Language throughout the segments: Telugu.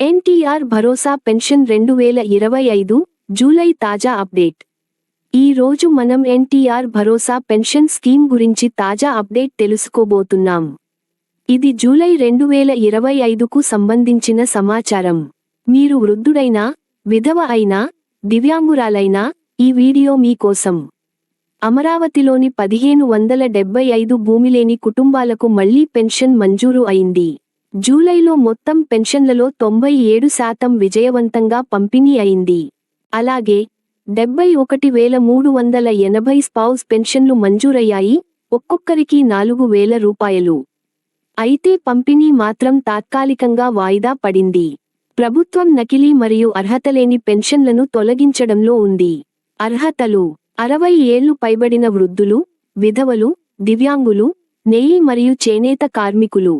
ఎన్టీఆర్ భరోసా పెన్షన్ రెండు వేల ఇరవై ఐదు జూలై తాజా అప్డేట్. ఈ రోజు మనం ఎన్టీఆర్ భరోసా పెన్షన్ స్కీమ్ గురించి తాజా అప్డేట్ తెలుసుకోబోతున్నాం. ఇది జూలై రెండు వేల ఇరవై ఐదుకు సంబంధించిన సమాచారం. మీరు వృద్ధుడైనా విధవ అయినా దివ్యాంగురాలైనా ఈ వీడియో మీకోసం అమరావతిలోని పదిహేను వందల డెబ్బై ఐదు భూమిలేని కుటుంబాలకు మళ్ళీ పెన్షన్ మంజూరు అయింది. జూలైలో మొత్తం పెన్షన్లలో తొంభై ఏడు శాతం విజయవంతంగా పంపిణీ అయింది. అలాగే డెబ్బై ఒకటి వేల మూడు వందల ఎనభై స్పౌస్ పెన్షన్లు మంజూరయ్యాయి ఒక్కొక్కరికి నాలుగు వేల రూపాయలు. అయితే పంపిణీ మాత్రం తాత్కాలికంగా వాయిదా పడింది. ప్రభుత్వం నకిలీ మరియు అర్హతలేని పెన్షన్లను తొలగించడంలో ఉంది. అర్హతలు అరవై ఏళ్ళు పైబడిన వృద్ధులు విధవలు దివ్యాంగులు నెయ్యి మరియు చేనేత కార్మికులు.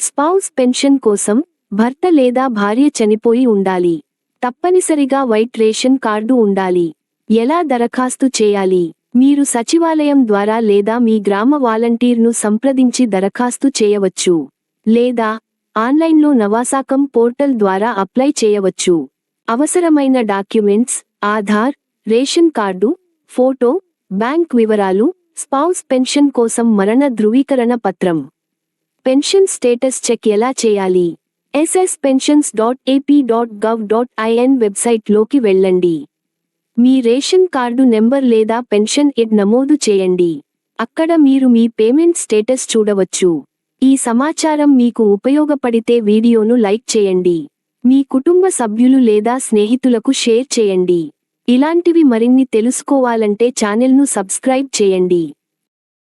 స్పౌస్ పెన్షన్ కోసం భర్త లేదా భార్య చనిపోయి ఉండాలి. తప్పనిసరిగా వైట్ రేషన్ కార్డు ఉండాలి. ఎలా దరఖాస్తు చేయాలి? మీరు సచివాలయం ద్వారా లేదా మీ గ్రామ వాలంటీర్ను సంప్రదించి దరఖాస్తు చేయవచ్చు. లేదా ఆన్లైన్లో నవాసాకం పోర్టల్ ద్వారా అప్లై చేయవచ్చు. అవసరమైన documents Aadhaar ration card photo bank వివరాలు స్పౌస్ పెన్షన్ కోసం మరణ ధృవీకరణ పత్రం. పెన్షన్ స్టేటస్ చెక్ ఎలా చేయాలి? SS pensions dot AP dot gov dot IN వెబ్సైట్లోకి వెళ్ళండి. మీ రేషన్ కార్డు నెంబర్ లేదా పెన్షన్ ఎడ్ నమోదు చేయండి. అక్కడ మీరు మీ పేమెంట్ స్టేటస్ చూడవచ్చు. ఈ సమాచారం మీకు ఉపయోగపడితే వీడియోను లైక్ చేయండి. మీ కుటుంబ సభ్యులు లేదా స్నేహితులకు షేర్ చేయండి. ఇలాంటివి మరిన్ని తెలుసుకోవాలంటే ఛానెల్ను సబ్స్క్రైబ్ చేయండి.